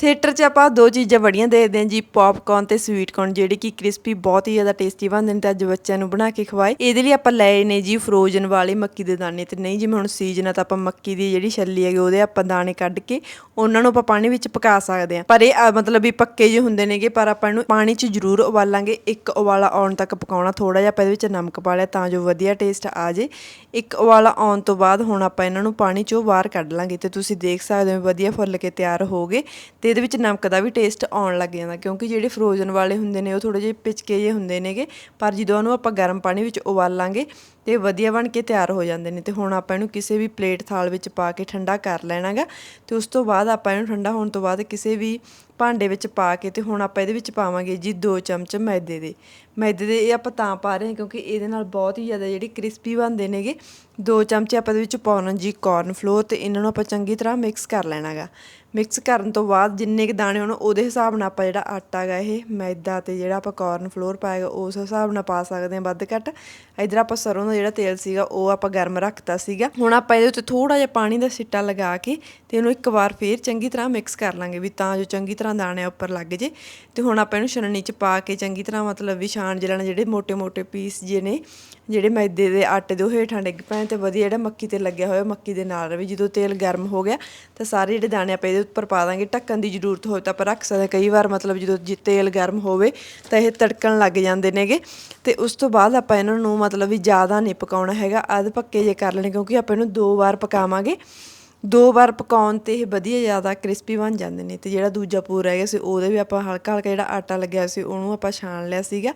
Theatre 'ਚ ਆਪਾਂ ਦੋ ਚੀਜ਼ਾਂ ਬੜੀਆਂ ਦੇਖਦੇ ਹਾਂ ਜੀ ਪੌਪਕਾਰਨ ਤੇ ਸਵੀਟ ਕਾਰਨ ਜਿਹੜੇ ਕਿ ਕ੍ਰਿਸਪੀ ਬਹੁਤ ਹੀ ਜ਼ਿਆਦਾ ਟੇਸਟੀ ਬਣਦੇ ਨੇ ਤੇ ਅੱਜ ਬੱਚਿਆਂ ਨੂੰ ਬਣਾ ਕੇ ਖਵਾਏ। ਇਹਦੇ ਲਈ ਆਪਾਂ ਲਏ ਨੇ ਜੀ ਫਰੋਜ਼ਨ ਵਾਲੇ ਮੱਕੀ ਦੇ ਦਾਣੇ ਤੇ ਨਹੀਂ ਜਿਵੇਂ ਹੁਣ ਸੀਜ਼ਨ ਆ ਤਾਂ ਆਪਾਂ ਮੱਕੀ ਦੀ ਜਿਹੜੀ ਛੱਲੀ ਹੈਗੀ ਉਹਦੇ ਆਪਾਂ ਦਾਣੇ ਕੱਢ ਕੇ ਉਹਨਾਂ ਨੂੰ ਆਪਾਂ ਪਾਣੀ ਵਿੱਚ ਪਕਾ ਸਕਦੇ ਹਾਂ। ਪਰ ਇਹ ਮਤਲਬ ਵੀ ਪੱਕੇ ਜਿਹੇ ਹੁੰਦੇ ਨੇਗੇ, ਪਰ ਆਪਾਂ ਇਹਨੂੰ ਪਾਣੀ 'ਚ ਜ਼ਰੂਰ ਉਬਾਲਾਂਗੇ। ਇੱਕ ਉਬਾਲਾ ਆਉਣ ਤੱਕ ਪਕਾਉਣਾ ਥੋੜਾ ਜਿਹਾ, ਆਪਾਂ ਇਹਦੇ ਵਿੱਚ ਨਮਕ ਪਾ ਲਿਆ ਤਾਂ ਜੋ ਵਧੀਆ ਟੇਸਟ ਆ ਜੇ ਇੱਕ ਉਬਾਲਾ ਆਉਣ ਤੋਂ ਬਾਅਦ ਹੁਣ ਆਪਾਂ ਇਹਨਾਂ ਨੂੰ ਪਾਣੀ 'ਚੋਂ ਬਾਹਰ ਕੱਢ ਲਾਂਗੇ ਤੇ ਤੁਸੀਂ ਦੇਖ ਸਕਦੇ ਹੋ ਵਧੀਆ ਫੁੱਲ ਕੇ ਤਿਆਰ ਹੋ ਗਏ ਤੇ ਇਹਦੇ ਵਿੱਚ ਨਮਕ ਦਾ ਵੀ ਟੇਸਟ ਆਉਣ ਲੱਗ ਜਾਂਦਾ, ਕਿਉਂਕਿ ਜਿਹੜੇ ਫਰੋਜ਼ਨ ਵਾਲੇ ਹੁੰਦੇ ਨੇ, ਉਹ ਥੋੜੇ ਜਿਹੇ ਪਿਚਕੇ ਜਿਹੇ ਹੁੰਦੇ ਨੇਗੇ, ਪਰ ਜਦੋਂ ਉਹਨੂੰ ਆਪਾਂ ਗਰਮ ਪਾਣੀ ਵਿੱਚ ਉਬਾਲਾਂਗੇ, ਤੇ ਵਧੀਆ ਬਣ ਕੇ ਤਿਆਰ ਹੋ ਜਾਂਦੇ ਨੇ। ਤੇ ਹੁਣ ਆਪਾਂ ਇਹਨੂੰ ਕਿਸੇ ਵੀ ਪਲੇਟ ਥਾਲ ਵਿੱਚ ਪਾ ਕੇ ਠੰਡਾ ਕਰ ਲੈਣਾਗਾ, ਤੇ ਉਸ ਤੋਂ ਬਾਅਦ ਆਪਾਂ ਇਹਨੂੰ ਠੰਡਾ ਹੋਣ ਤੋਂ ਬਾਅਦ ਕਿਸੇ ਵੀ ਭਾਂਡੇ ਵਿੱਚ ਪਾ ਕੇ ਤੇ ਹੁਣ ਆਪਾਂ ਇਹਦੇ ਵਿੱਚ ਪਾਵਾਂਗੇ ਜੀ 2 ਚਮਚ ਮੈਦੇ ਦੇ। ਮੈਦੇ ਦੇ ਇਹ ਆਪਾਂ ਤਾਂ ਪਾ ਰਹੇ ਹਾਂ ਕਿਉਂਕਿ ਇਹਦੇ ਨਾਲ ਬਹੁਤ ਹੀ ਜ਼ਿਆਦਾ ਜਿਹੜੀ ਕ੍ਰਿਸਪੀ ਬਣਦੇ ਨੇਗੇ। 2 ਚਮਚੇ ਆਪਾਂ ਇਹਦੇ ਵਿੱਚ ਪਾਉਣਾ ਜੀ ਕਾਰਨ ਫਲੋਰ ਤੇ ਇਹਨਾਂ ਨੂੰ ਆਪਾਂ ਚੰਗੀ ਤਰ੍ਹਾਂ ਮਿਕਸ ਕਰ ਲੈਣਾਗਾ। ਮਿਕਸ ਕਰਨ ਤੋਂ ਬਾਅਦ ਜਿੰਨੇ ਕੁ ਦਾਣੇ ਹੋਣ ਉਹਦੇ ਹਿਸਾਬ ਨਾਲ ਆਪਾਂ ਜਿਹੜਾ ਆਟਾ ਗਾ ਇਹ ਮੈਦਾ ਤੇ ਜਿਹੜਾ ਆਪਾਂ ਕਾਰਨ ਫਲੋਰ ਪਾਏਗਾ ਉਸ ਹਿਸਾਬ ਨਾਲ ਪਾ ਸਕਦੇ ਹਾਂ ਵੱਧ ਘੱਟ। ਇਧਰ ਆਪਾਂ ਸਰੋਂ ਦਾ ਜਿਹੜਾ ਤੇਲ ਸੀਗਾ ਉਹ ਆਪਾਂ ਗਰਮ ਰੱਖਤਾ ਸੀਗਾ। ਹੁਣ ਆਪਾਂ ਇਹਦੇ ਉੱਤੇ ਥੋੜਾ ਜਿਹਾ ਪਾਣੀ ਦਾ ਸਿੱਟਾ ਲਗਾ ਕੇ ਤੇ ਇਹਨੂੰ ਇੱਕ ਵਾਰ ਫੇਰ ਚੰਗੀ ਤਰ੍ਹਾਂ ਮਿਕਸ ਕਰ ਲਾਂਗੇ ਵੀ ਤਾਂ ਜੋ ਚੰਗੀ ਤਰ੍ਹਾਂ ਤਰ੍ਹਾਂ ਦਾਣੇ ਉੱਪਰ ਲੱਗ ਜੇ ਤੇ ਹੁਣ ਆਪਾਂ ਇਹਨੂੰ ਛਣਨੀ 'ਚ ਪਾ ਕੇ ਚੰਗੀ ਤਰ੍ਹਾਂ ਮਤਲਬ ਵੀ ਛਾਣ ਜਲਣ ਜਿਹੜੇ ਮੋٹے-ਮੋٹے ਪੀਸ ਜੇ ਨੇ, ਜਿਹੜੇ ਮੈਦੇ ਦੇ ਆਟੇ ਦੇ ਉਹ ਹੇਠਾਂ ਡਿੱਗ ਪੈਣ ਤੇ ਵਧੀਆ ਜਿਹੜਾ ਮੱਕੀ ਤੇ ਲੱਗਿਆ ਹੋਇਆ ਮੱਕੀ ਦੇ ਨਾਲ ਰਵੇ ਜਦੋਂ ਤੇਲ ਗਰਮ ਹੋ ਗਿਆ ਤਾਂ ਸਾਰੇ ਜਿਹੜੇ ਦਾਣੇ ਆਪਾਂ ਇਹਦੇ ਉੱਪਰ ਪਾ ਦਾਂਗੇ। ਢੱਕਣ ਦੀ ਜ਼ਰੂਰਤ ਹੋਵੇ ਤਾਂ ਆਪਾਂ ਰੱਖ ਸਕਦੇ ਕਈ ਵਾਰ ਮਤਲਬ ਜਦੋਂ ਤੇਲ ਗਰਮ ਹੋਵੇ ਤਾਂ ਇਹ ਤੜਕਣ ਲੱਗ ਜਾਂਦੇ ਨੇਗੇ ਤੇ ਉਸ ਤੋਂ ਬਾਅਦ ਆਪਾਂ ਇਹਨਾਂ ਨੂੰ ਮਤਲਬ ਵੀ ਜ਼ਿਆਦਾ ਨਹੀਂ ਪਕਾਉਣਾ ਹੈਗਾ। ਅਧ ਪੱਕੇ ਜੇ ਕਰ ਲੈਣੇ ਕਿਉਂਕਿ ਆਪਾਂ ਇਹਨੂੰ ਦੋ ਵਾਰ ਪਕਾਵਾਂਗੇ। ਦੋ ਵਾਰ ਪਕਾਉਣ ਤੇ ਇਹ ਵਧੀਆ ਜ਼ਿਆਦਾ ਕ੍ਰਿਸਪੀ ਬਣ ਜਾਂਦੇ ਨੇ ਤੇ ਜਿਹੜਾ ਦੂਜਾ ਪੂਰ ਰਹਿ ਗਿਆ ਸੀ, ਉਹਦੇ ਵੀ ਆਪਾਂ ਹਲਕਾ ਹਲਕਾ ਜਿਹੜਾ ਆਟਾ ਲੱਗਿਆ ਸੀ, ਉਹਨੂੰ ਆਪਾਂ ਛਾਣ ਲਿਆ ਸੀਗਾ।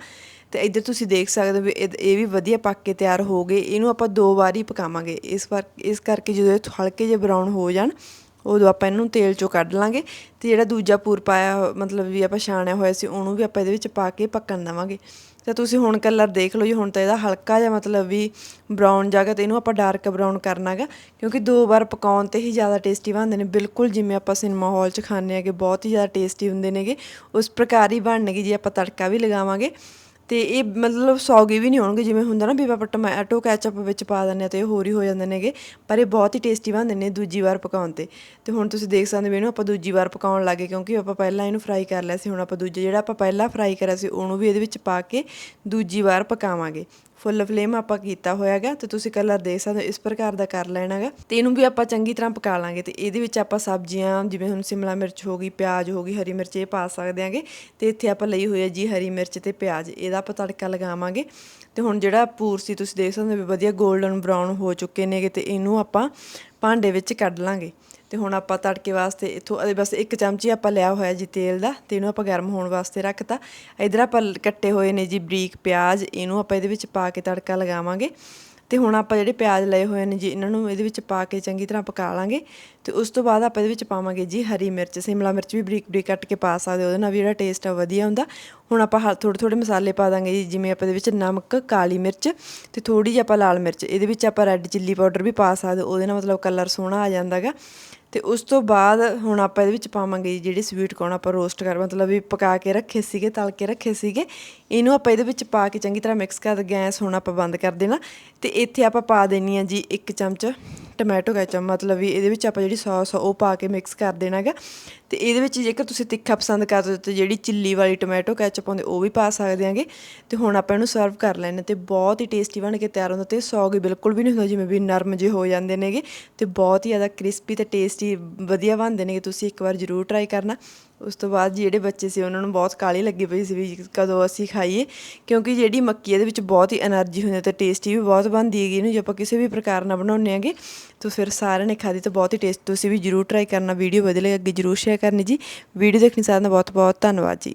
ਤੇ ਇੱਧਰ ਤੁਸੀਂ ਦੇਖ ਸਕਦੇ ਹੋ ਵੀ ਇਹ ਵੀ ਵਧੀਆ ਪੱਕ ਕੇ ਤਿਆਰ ਹੋ ਗਏ। ਇਹਨੂੰ ਆਪਾਂ ਦੋ ਵਾਰ ਹੀ ਪਕਾਵਾਂਗੇ। ਇਸ ਵਾਰ, ਇਸ ਕਰਕੇ ਜਦੋਂ ਇਹ ਹਲਕੇ ਜਿਹੇ ਬਰਾਊਨ ਹੋ ਜਾਣ, ਉਦੋਂ ਆਪਾਂ ਇਹਨੂੰ ਤੇਲ ਚੋਂ ਕੱਢ ਲਾਂਗੇ ਤੇ ਜਿਹੜਾ ਦੂਜਾ ਪੂਰ ਪਾਇਆ ਹੋ- ਮਤਲਬ ਵੀ ਆਪਾਂ ਛਾਣਿਆ ਹੋਇਆ ਸੀ, ਉਹਨੂੰ ਵੀ ਆਪਾਂ ਇਹਦੇ ਵਿੱਚ ਪਾ ਕੇ ਪੱਕਣ ਦੇਵਾਂਗੇ। ਤਾਂ ਤੁਸੀਂ ਹੁਣ ਕਲਰ ਦੇਖ ਲਓ ਜੀ, ਹੁਣ ਤਾਂ ਇਹਦਾ ਹਲਕਾ ਜਿਹਾ ਮਤਲਬ ਵੀ ਬਰਾਊਨ ਜਗ੍ਹਾ ਤੇ ਇਹਨੂੰ ਆਪਾਂ ਡਾਰਕ ਬਰਾਊਨ ਕਰਨਾਗਾ ਕਿਉਂਕਿ ਦੋ ਵਾਰ ਪਕਾਉਣ ਤੇ ਹੀ ਜ਼ਿਆਦਾ ਟੇਸਟੀ ਬਣਦੇ ਨੇ। ਬਿਲਕੁਲ ਜਿਵੇਂ ਆਪਾਂ ਸਿਨੇਮਾ ਹਾਲ 'ਚ ਖਾਂਦੇ ਆਗੇ ਬਹੁਤ ਹੀ ਜ਼ਿਆਦਾ ਟੇਸਟੀ ਹੁੰਦੇ ਨੇਗੇ। ਉਸ ਪ੍ਰਕਾਰ ਹੀ ਬਣਨਗੇ ਜੇ, ਆਪਾਂ ਤੜਕਾ ਵੀ ਲਗਾਵਾਂਗੇ। ਤੇ ਇਹ ਮਤਲਬ ਸੌਗੀ ਵੀ ਨਹੀਂ ਹੋਣਗੇ, ਜਿਵੇਂ ਹੁੰਦਾ ਨਾ ਵੀ ਆਪਾਂ ਟੋਮੈਟੋ ਕੈਚਅਪ ਵਿੱਚ ਪਾ ਦਿੰਦੇ ਆ ਤੇ ਇਹ ਹੋਰ ਹੀ ਹੋ ਜਾਂਦੇ ਨੇਗੇ, ਪਰ ਇਹ ਬਹੁਤ ਹੀ ਟੇਸਟੀ ਬਣਦੇ ਨੇ ਦੂਜੀ ਵਾਰ ਪਕਾਉਣ ਤੇ। ਤੇ ਹੁਣ ਤੁਸੀਂ ਦੇਖ ਸਕਦੇ ਹੋ ਇਹਨੂੰ ਆਪਾਂ ਦੂਜੀ ਵਾਰ ਪਕਾਉਣ ਲੱਗੇ, ਕਿਉਂਕਿ ਆਪਾਂ ਪਹਿਲਾਂ ਇਹਨੂੰ ਫਰਾਈ ਕਰ ਲਿਆ ਸੀ, ਹੁਣ ਆਪਾਂ ਦੂਜਾ ਜਿਹੜਾ ਆਪਾਂ ਪਹਿਲਾਂ ਫਰਾਈ ਕਰਿਆ ਸੀ, ਉਹਨੂੰ ਵੀ ਇਹਦੇ ਵਿੱਚ ਪਾ ਕੇ ਦੂਜੀ ਵਾਰ ਪਕਾਵਾਂਗੇ। ਫੁੱਲ ਫਲੇਮ ਆਪਾਂ ਕੀਤਾ ਹੋਇਆਗਾ ਤੇ ਤੁਸੀਂ ਕਲਰ ਦੇਖ ਸਕਦੇ ਹੋ, ਇਸ ਪ੍ਰਕਾਰ ਦਾ ਕਰ ਲੈਣਾਗਾ ਤੇ ਇਹਨੂੰ ਵੀ ਆਪਾਂ ਚੰਗੀ ਤਰ੍ਹਾਂ ਪਕਾ ਲਾਂਗੇ, ਤੇ ਇਹਦੇ ਵਿੱਚ ਆਪਾਂ ਸਬਜ਼ੀਆਂ, ਜਿਵੇਂ ਹੁਣ ਸਿਮਲਾ ਮਿਰਚ ਹੋ ਗਈ, ਪਿਆਜ਼ ਹੋ ਗਈ, ਹਰੀ ਮਿਰਚ ਇਹ ਪਾ ਸਕਦੇ ਆਂਗੇ। ਤੇ ਇੱਥੇ ਆਪਾਂ ਲਈ ਹੋਈ ਹੈ ਜੀ ਹਰੀ ਮਿਰਚ ਤੇ ਪਿਆਜ਼, ਇਹਦਾ ਆਪਾਂ ਤੜਕਾ ਲਗਾਵਾਂਗੇ। ਤੇ ਹੁਣ ਜਿਹੜਾ ਪੂਰ ਸੀ, ਤੁਸੀਂ ਦੇਖ ਸਕਦੇ ਹੋ ਵੀ ਵਧੀਆ 골ਡਨ ਬਰਾਊਨ ਹੋ ਚੁੱਕੇ ਨੇਗੇ ਤੇ ਇਹਨੂੰ ਆਪਾਂ ਭਾਂਡੇ ਵਿੱਚ ਕੱਢ ਲਾਂਗੇ। ਤੇ ਹੁਣ ਆਪਾਂ ਤੜਕੇ ਵਾਸਤੇ ਇਥੋਂ ਬਸ ਇੱਕ ਚਮਚੀ ਆਪਾਂ ਲਿਆ ਹੋਇਆ ਜੀ ਤੇਲ ਦਾ ਤੇ ਇਹਨੂੰ ਆਪਾਂ ਗਰਮ ਹੋਣ ਵਾਸਤੇ ਰੱਖਤਾ। ਇਧਰ ਆਪਾਂ ਕੱਟੇ ਹੋਏ ਨੇ ਜੀ ਬਰੀਕ ਪਿਆਜ਼, ਇਹਨੂੰ ਆਪਾਂ ਇਹਦੇ ਵਿੱਚ ਪਾ ਕੇ ਤੜਕਾ ਲਗਾਵਾਂਗੇ। ਤੇ ਹੁਣ ਆਪਾਂ ਜਿਹੜੇ ਪਿਆਜ਼ ਲਏ ਹੋਏ ਨੇ ਜੀ ਇਹਨਾਂ ਨੂੰ ਇਹਦੇ ਵਿੱਚ ਪਾ ਕੇ ਚੰਗੀ ਤਰ੍ਹਾਂ ਪਕਾ ਲਾਂਗੇ ਤੇ ਉਸ ਤੋਂ ਬਾਅਦ ਆਪਾਂ ਇਹਦੇ ਵਿੱਚ ਪਾਵਾਂਗੇ ਜੀ ਹਰੀ ਮਿਰਚ ਸਿਮਲਾ ਮਿਰਚ ਵੀ ਬਰੀਕ ਬਰੀਕ ਕੱਟ ਕੇ ਪਾ ਸਕਦੇ ਉਹਦੇ ਨਾਲ ਵੀ ਜਿਹੜਾ ਟੇਸਟ ਆ ਵਧੀਆ ਹੁੰਦਾ। ਹੁਣ ਆਪਾਂ ਥੋੜੇ ਥੋੜੇ ਮਸਾਲੇ ਪਾ ਦਾਂਗੇ ਜੀ ਜਿਵੇਂ ਆਪਾਂ ਇਹਦੇ ਵਿੱਚ ਨਮਕ ਕਾਲੀ ਮਿਰਚ ਤੇ ਥੋੜੀ ਜਿਹੀ ਆਪਾਂ ਲਾਲ ਮਿਰਚ ਇਹਦੇ ਵਿੱਚ ਆਪਾਂ ਰੈੱਡ ਚਿੱਲੀ ਪਾਊਡਰ ਵੀ ਪਾ ਸਕਦੇ ਹੋ, ਉਹਦੇ ਨਾਲ ਮਤਲਬ ਕਲਰ ਸੋਹਣਾ ਆ ਜਾਂਦਾਗਾ। ਤੇ ਉਸ ਤੋਂ ਬਾਅਦ ਹੁਣ ਆਪਾਂ ਇਹਦੇ ਵਿੱਚ ਪਾਵਾਂਗੇ ਜੀ ਜਿਹੜੇ ਸਵੀਟ ਕੋਰਨ ਆਪਾਂ ਰੋਸਟ ਕਰ, ਮਤਲਬ ਵੀ ਪਕਾ ਕੇ ਰੱਖੇ ਸੀਗੇ, ਤਲ ਕੇ ਰੱਖੇ ਸੀਗੇ। ਇਹਨੂੰ ਆਪਾਂ ਇਹਦੇ ਵਿੱਚ ਪਾ ਕੇ ਚੰਗੀ ਤਰ੍ਹਾਂ ਮਿਕਸ ਕਰ, ਗੈਸ ਹੁਣ ਆਪਾਂ ਬੰਦ ਕਰ ਦੇਣਾ। ਤੇ ਇੱਥੇ ਆਪਾਂ ਪਾ ਦੇਣੀ ਆ ਜੀ ਇੱਕ ਚਮਚ ਟੋਮੈਟੋ ਕੈਚਪ, ਮਤਲਬ ਵੀ ਇਹਦੇ ਵਿੱਚ ਆਪਾਂ ਜਿਹੜੀ ਸੌਸ ਆ ਉਹ ਪਾ ਕੇ ਮਿਕਸ ਕਰ ਦੇਣਾਗਾ ਤੇ ਇਹਦੇ ਵਿੱਚ ਜੇਕਰ ਤੁਸੀਂ ਤਿੱਖਾ ਪਸੰਦ ਕਰਦੇ ਹੋ, ਤੇ ਜਿਹੜੀ ਚਿੱਲੀ ਵਾਲੀ ਟੋਮੈਟੋ ਕੈਚਪ ਆਉਂਦੀ ਉਹ ਵੀ ਪਾ ਸਕਦੇ ਆਂਗੇ ਤੇ ਹੁਣ ਆਪਾਂ ਇਹਨੂੰ ਸਰਵ ਕਰ ਲੈਣੇ ਤੇ ਬਹੁਤ ਹੀ ਟੇਸਟੀ ਬਣ ਕੇ ਤਿਆਰ ਹੁੰਦਾ ਤੇ ਸੌਗੀ ਬਿਲਕੁਲ ਵੀ ਨਹੀਂ ਹੁੰਦਾ, ਜਿਵੇਂ ਵੀ ਨਰਮ ਜਿਹੇ ਹੋ ਜਾਂਦੇ ਨੇਗੇ। ਤੇ ਬਹੁਤ ਹੀ ਜ਼ਿਆਦਾ ਕ੍ਰਿਸਪੀ ਤੇ ਟੇਸਟੀ ਵਧੀਆ ਬਣਦੇ ਨੇਗੇ, ਤੁਸੀਂ ਇੱਕ ਵਾਰ ਜ਼ਰੂਰ ਟਰਾਈ ਕਰਨਾ। ਉਸ ਤੋਂ ਬਾਅਦ ਜਿਹੜੇ ਬੱਚੇ ਸੀ, ਉਹਨਾਂ ਨੂੰ ਬਹੁਤ ਕਾਲੀ ਲੱਗੀ ਪਈ ਸੀ ਵੀ ਕਦੋਂ ਅਸੀਂ ਖਾਈਏ, ਕਿਉਂਕਿ ਜਿਹੜੀ ਮੱਕੀ ਇਹਦੇ ਵਿੱਚ ਬਹੁਤ ਹੀ એનર્ਜੀ ਹੁੰਦੀ ਹੈ ਤੇ ਟੇਸਟੀ ਵੀ ਬਹੁਤ ਬਣਦੀ ਹੈਗੀ ਇਹਨੂੰ ਜੇ ਆਪਾਂ ਕਿਸੇ ਵੀ ਪ੍ਰਕਾਰ ਨਾਲ ਬਣਾਉਂਦੇ ਹਾਂਗੇ, ਤਾਂ ਫਿਰ ਸਾਰਿਆਂ ਨੇ ਖਾਦੀ ਤਾਂ ਬਹੁਤ ਹੀ ਟੇਸਟ ਤੁਸੀਂ ਵੀ ਜਰੂਰ ਟਰਾਈ ਕਰਨਾ ਵੀਡੀਓ ਵਧੀਆ ਲੱਗੇ ਜਰੂਰ ਸ਼ੇਅਰ ਕਰਨੀ ਜੀ। ਵੀਡੀਓ ਦੇਖਣ ਸਾਰਿਆਂ ਦਾ ਬਹੁਤ ਬਹੁਤ ਧੰਨਵਾਦ ਜੀ।